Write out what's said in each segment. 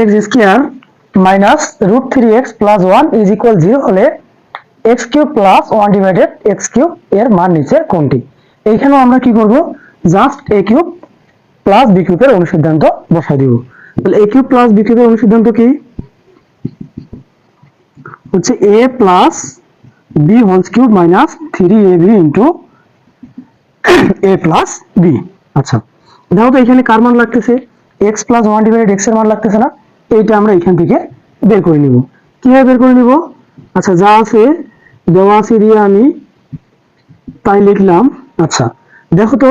X square minus root three x plus one is equal zero হলে x cube plus one divided x cube এর মান নিচে কোনটি? এইখানেও আমরা কি করব? Just a cube plus b কিউবের অনুসিদ্ধান্ত বসাই দিব। তাহলে এ কিউব প্লাস বি কিউবের অনুসিদ্ধান্ত কি? হচ্ছে a plus b whole cube minus three a b into a plus b আচ্ছা দেখো তো এখানে কার মান লাগতেছে? এক্স প্লাস ওয়ান ডিভাইডেড এক্সের মান লাগতেছে না। এইটা আমরা এখান থেকে বের করে নিব। কীভাবে বের করে নিব? আচ্ছা যা আছে, দেওয়া আছে দিয়ে আমি তাই লিখলাম। আচ্ছা দেখো তো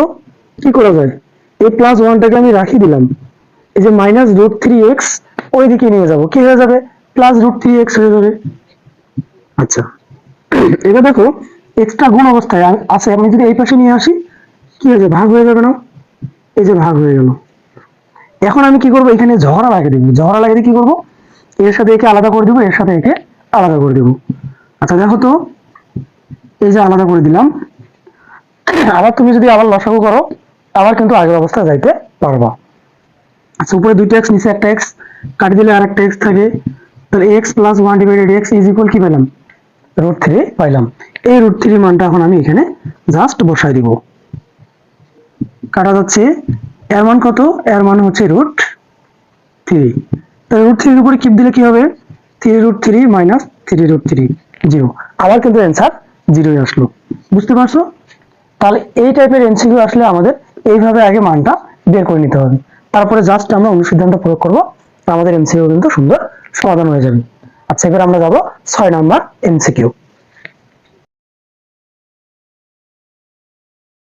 কি করা যায়। এ প্লাস ওয়ানটাকে আমি রাখি দিলাম। এই যে মাইনাস রুট থ্রি এক্স ওই দিকে নিয়ে যাব। কি হয়ে যাবে? প্লাস রুট থ্রি এক্স হয়ে যাবে। আচ্ছা এবার দেখো এক্সট্রা গুণ অবস্থায় আছে। আমি যদি এই পাশে নিয়ে আসি, কি হয়েছে ভাগ হয়ে যাবে না? এই যে ভাগ হয়ে গেল। এখন আমি কি করব? এখানে ঝগড়া লাগিয়ে দেবো। ঝগড়া লাগিয়ে কি করব? এর সাথে একে আলাদা করে দেবো, এর সাথে একে আলাদা করে দেবো। আচ্ছা দেখো তো, এই যে আলাদা করে দিলাম। আবার তুমি যদি আবার লসাগু করো, আবার কিন্তু আগের অবস্থায় যাইতে পারবা। আচ্ছা উপরে দুইটা এক্স নিচে একটা এক্স কাটি দিলে আর একটা এক্স থাকে। তাহলে x plus one divided x is equal কি পেলাম রুট থ্রি পাইলাম। এই রুট থ্রি মানটা এখন আমি এখানে জাস্ট বসাই দিব। কাটা যাচ্ছে এর মান কত? এর মান হচ্ছে রুট থ্রি তাহলে রুট থ্রির উপরে কিপ দিলে কি হবে? Three root three minus three root three zero আবার কিন্তু অ্যান্সার জিরোই আসলো। বুঝতে পারছ? তাহলে এই টাইপের এমসিকিউ আসলে আমাদের এইভাবে আগে মানটা বের করে নিতে হবে। তারপরে জাস্ট আমরা অনুসিদ্ধান্ত প্রয়োগ করব আমাদের এমসিকিউ কিন্তু সুন্দর সমাধান হয়ে যাবে। আচ্ছা এবার আমরা যাব ছয় নাম্বার এমসিকিউ।